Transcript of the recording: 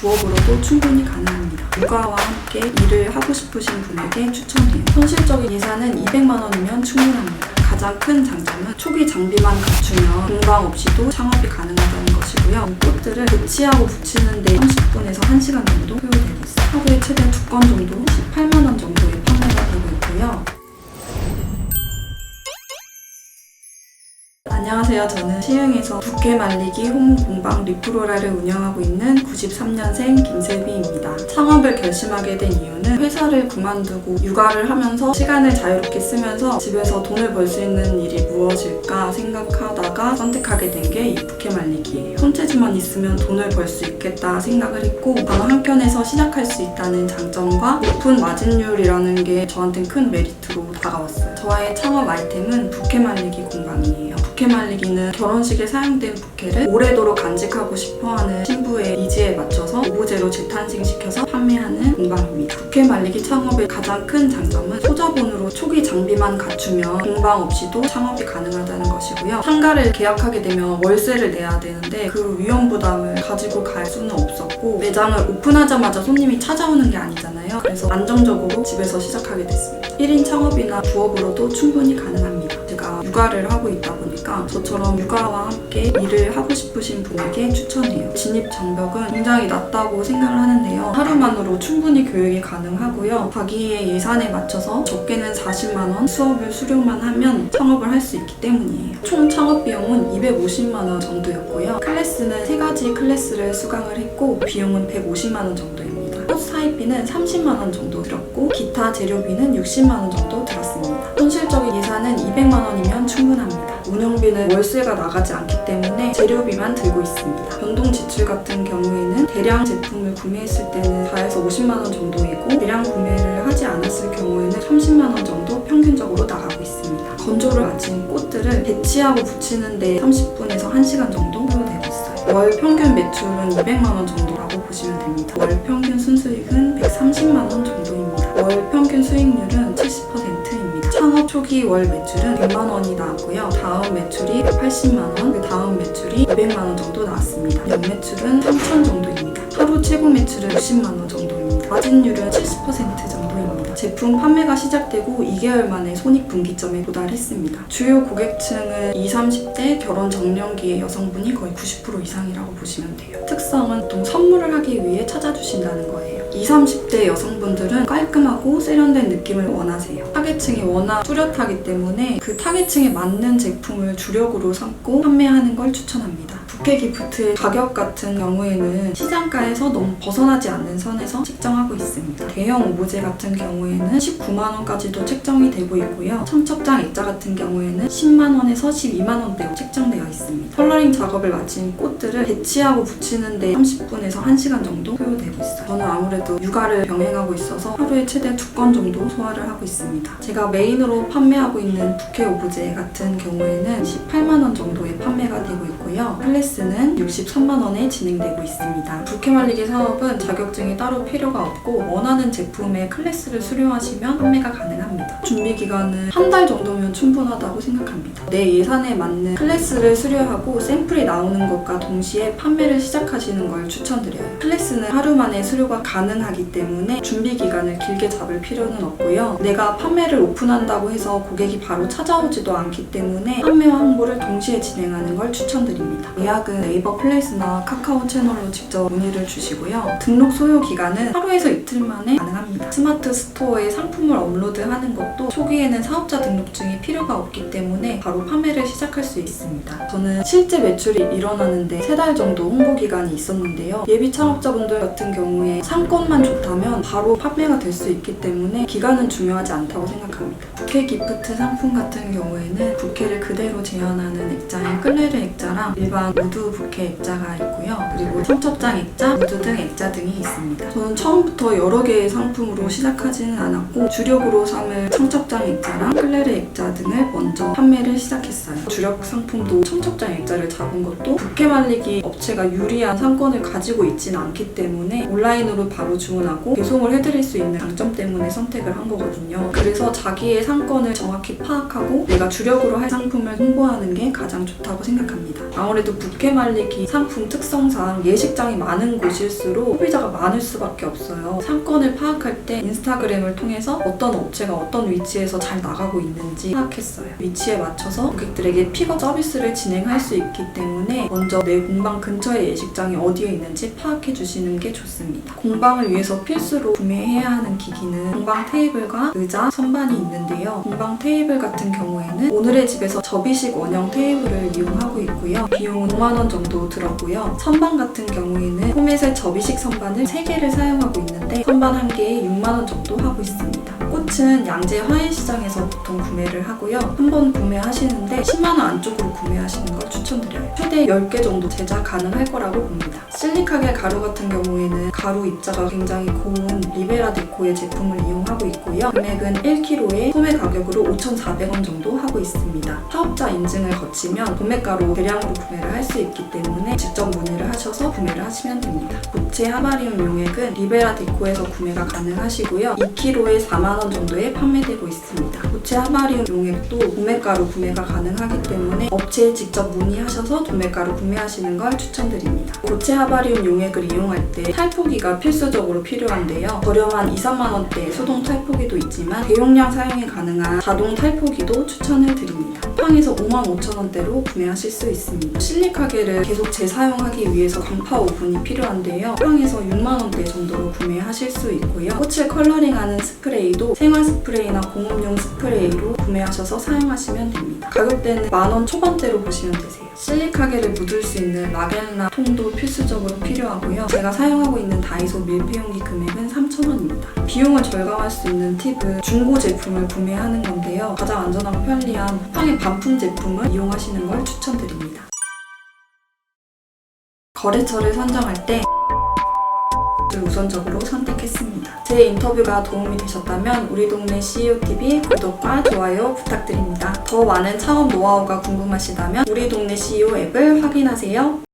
부업으로도 충분히 가능합니다. 육아와 함께 일을 하고 싶으신 분에게 추천해요. 현실적인 예산은 200만 원이면 충분합니다. 가장 큰 장점은 초기 장비만 갖추면 공방 없이도 창업이 가능하다는 것이고요. 꽃들을 배치하고 붙이는데 30분에서 1시간 정도 소요되고 있어요. 하루에 최대 두건 정도 18만 원 정도의 판매가 되고 있고요. 안녕하세요. 저는 시흥에서 부케 말리기 홈 공방 리프로라를 운영하고 있는 93년생 김세비입니다. 창업을 결심하게 된 이유는 회사를 그만두고 육아를 하면서 시간을 자유롭게 쓰면서 집에서 돈을 벌 수 있는 일이 무엇일까 생각하다가 선택하게 된 게 이 부케 말리기예요. 손재주만 있으면 돈을 벌 수 있겠다 생각을 했고 바로 한켠에서 시작할 수 있다는 장점과 높은 마진율이라는 게 저한테는 큰 메리트로 다가왔어요. 저의 창업 아이템은 부케 말리기 공방이에요. 말리기는 결혼식에 사용된 부케를 오래도록 간직하고 싶어하는 신부의 이지에 맞춰서 오브제로 재탄생시켜서 판매하는 공방입니다. 부케 말리기 창업의 가장 큰 장점은 소자본으로 초기 장비만 갖추면 공방 없이도 창업이 가능하다는 것이고요. 상가를 계약하게 되면 월세를 내야 되는데 그 위험 부담을 가지고 갈 수는 없었고 매장을 오픈하자마자 손님이 찾아오는 게 아니잖아요. 그래서 안정적으로 집에서 시작하게 됐습니다. 1인 창업이나 부업으로도 충분히 가능합니다. 육아를 하고 있다 보니까 저처럼 육아와 함께 일을 하고 싶으신 분에게 추천해요. 진입 장벽은 굉장히 낮다고 생각을 하는데요. 하루만으로 충분히 교육이 가능하고요. 자기의 예산에 맞춰서 적게는 40만 원 수업을 수료만 하면 창업을 할 수 있기 때문이에요. 총 창업 비용은 250만 원 정도였고요. 클래스는 세 가지 클래스를 수강을 했고 비용은 150만 원 정도입니다. 꽃 사입비는 30만 원 정도 들었고 기타 재료비는 60만 원 정도 들었습니다. 현실적인 예산은 200만 원이면 충분합니다. 운영비는 월세가 나가지 않기 때문에 재료비만 들고 있습니다. 변동 지출 같은 경우에는 대량 제품을 구매했을 때는 4에서 50만 원 정도이고 대량 구매를 하지 않았을 경우에는 30만 원 정도 평균적으로 나가고 있습니다. 건조를 마친 꽃들을 배치하고 붙이는데 30분에서 1시간 정도. 월 평균 매출은 200만 원 정도라고 보시면 됩니다. 월 평균 순수익은 130만 원 정도입니다. 월 평균 수익률은 70%입니다. 창업 초기 월 매출은 100만 원이 나왔고요. 다음 매출이 180만 원, 그 다음 매출이 200만 원 정도 나왔습니다. 연 매출은 3천 정도입니다. 하루 최고 매출은 60만 원 정도입니다. 마진율은 70% 정도입니다. 제품 판매가 시작되고 2개월 만에 손익분기점에 도달했습니다. 주요 고객층은 20, 30대 결혼 정년기의 여성분이 거의 90% 이상이라고 보시면 돼요. 특성은 보통 선물을 하기 위해 찾아주신다는 거예요. 20, 30대 여성분들은 깔끔하고 세련된 느낌을 원하세요. 타겟층이 워낙 뚜렷하기 때문에 그 타겟층에 맞는 제품을 주력으로 삼고 판매하는 걸 추천합니다. 부케 기프트의 가격 같은 경우에는 시장가에서 너무 벗어나지 않는 선에서 책정하고 있습니다. 대형 오브제 같은 경우에는 19만 원까지도 책정이 되고 있고요. 청첩장 액자 같은 경우에는 10만 원에서 12만 원대로 책정되어 있습니다. 컬러링 작업을 마친 꽃들을 배치하고 붙이는데 30분에서 1시간 정도 소요되고 있어요. 저는 아무래 도 육아를 병행하고 있어서 하루에 최대 두 건 정도 소화를 하고 있습니다. 제가 메인으로 판매하고 있는 부케 오브제 같은 경우에는 18만 원 정도에 판매가 되고 있고요. 클래스는 63만 원에 진행되고 있습니다. 부케 말리기 사업은 자격증이 따로 필요가 없고 원하는 제품의 클래스를 수료하시면 판매가 가능합니다. 준비 기간은 한 달 정도면 충분하다고 생각합니다. 내 예산에 맞는 클래스를 수료하고 샘플이 나오는 것과 동시에 판매를 시작하시는 걸 추천드려요. 클래스는 하루 만에 수료가 가능 하기 때문에 준비 기간을 길게 잡을 필요는 없고요. 내가 판매를 오픈한다고 해서 고객이 바로 찾아오지도 않기 때문에 판매와 홍보를 동시에 진행하는 걸 추천드립니다. 예약은 네이버 플레이스나 카카오 채널로 직접 문의를 주시고요. 등록 소요 기간은 하루에서 이틀 만에 가능합니다. 스마트 스토어에 상품을 업로드하는 것도 초기에는 사업자 등록증이 필요가 없기 때문에 바로 판매를 시작할 수 있습니다. 저는 실제 매출이 일어나는데 세 달 정도 홍보 기간이 있었는데요. 예비 창업자분들 같은 경우에 상권 만 좋다면 바로 판매가 될 수 있기 때문에 기간은 중요하지 않다고 생각합니다. 부케 기프트 상품 같은 경우에는 부케를 그대로 재현하는 액자인 끌레르 액자랑 일반 우드 부케 액자가 있고요. 그리고 청첩장 액자, 우드 등 액자 등이 있습니다. 저는 처음부터 여러 개의 상품으로 시작하지는 않았고 주력으로 삼을 청첩장 액자랑 끌레르 액자 등을 먼저 판매를 시작했어요. 주력 상품도 청첩장 액자를 잡은 것도 부케 말리기 업체가 유리한 상권을 가지고 있지는 않기 때문에 온라인으로 바로 바로 주문하고 배송을 해드릴 수 있는 장점 때문에 선택을 한 거거든요. 그래서 자기의 상권을 정확히 파악하고 내가 주력으로 할 상품을 홍보하는 게 가장 좋다고 생각합니다. 아무래도 부케 말리기 상품 특성상 예식장이 많은 곳일수록 소비자가 많을 수밖에 없어요. 상권을 파악할 때 인스타그램을 통해서 어떤 업체가 어떤 위치에서 잘 나가고 있는지 파악했어요. 위치에 맞춰서 고객들에게 픽업 서비스를 진행할 수 있기 때문에 먼저 내 공방 근처의 예식장이 어디에 있는지 파악해 주시는 게 좋습니다. 공방 을 위해서 필수로 구매해야 하는 기기는 공방 테이블과 의자, 선반이 있는데요. 공방 테이블 같은 경우에는 오늘의 집에서 접이식 원형 테이블을 이용하고 있고요. 비용은 5만 원 정도 들었고요. 선반 같은 경우에는 포맷의 접이식 선반을 3개를 사용하고 있는데 선반 한 개에 6만 원 정도 하고 있습니다. 꽃은 양재 화훼시장에서 보통 구매를 하고요. 한 번 구매하시는데 10만 원 안쪽으로 구매하시는 걸 추천드려요. 최대 10개 정도 제작 가능할 거라고 봅니다. 실리카겔 가루 같은 경우에는 가루 입자가 굉장히 고운 리베라 데코의 제품을 이용하고 있고요. 금액은 1kg에 소매 가격으로 5,400원 정도 하고 있습니다. 사업자 인증을 거치면 도매가로 대량으로 구매를 할 수 있기 때문에 직접 문의를 하셔서 구매를 하시면 됩니다. 고체 하바리움 용액은 리베라 데코에서 구매가 가능하시고요. 2kg에 4만 원 정도에 판매되고 있습니다. 고체 하바리움 용액도 도매가로 구매가 가능하기 때문에 업체에 직접 문의하셔서 도매가로 구매하시는 걸 추천드립니다. 고체 하바리움 용액을 이용할 때 탈포기가 필수적으로 필요한데요. 저렴한 2, 3만 원대 수동 탈포기도 있지만 대용량 사용이 가능한 자동 탈포기도 추천을 드립니다. 쿠팡에서 5만 5천 원대로 구매하실 수 있습니다. 실리카겔을 계속 재사용하기 위해서 강파 오븐이 필요한데요. 쿠팡에서 6만 원대 정도로 구매하실 수 있고요. 꽃을 컬러링하는 스프레이도 생활 스프레이나 공업용 스프레이로 구매하셔서 사용하시면 됩니다. 가격대는 만원 초반대로 보시면 되세요. 실리카겔을 묻을 수 있는 라겔나 통도 필수적으로 필요하고요. 제가 사용하고 있는 다이소 밀폐용기 금액은 3,000원입니다. 비용을 절감할 수 있는 팁은 중고 제품을 구매하는 건데요. 가장 안전하고 편리한 쿠팡의 반품 제품을 이용하시는 걸 추천드립니다. 거래처를 선정할 때 우선적으로 선택했습니다. 제 인터뷰가 도움이 되셨다면 우리 동네 CEOTV 구독과 좋아요 부탁드립니다. 더 많은 창업 노하우가 궁금하시다면 우리 동네 CEO 앱을 확인하세요.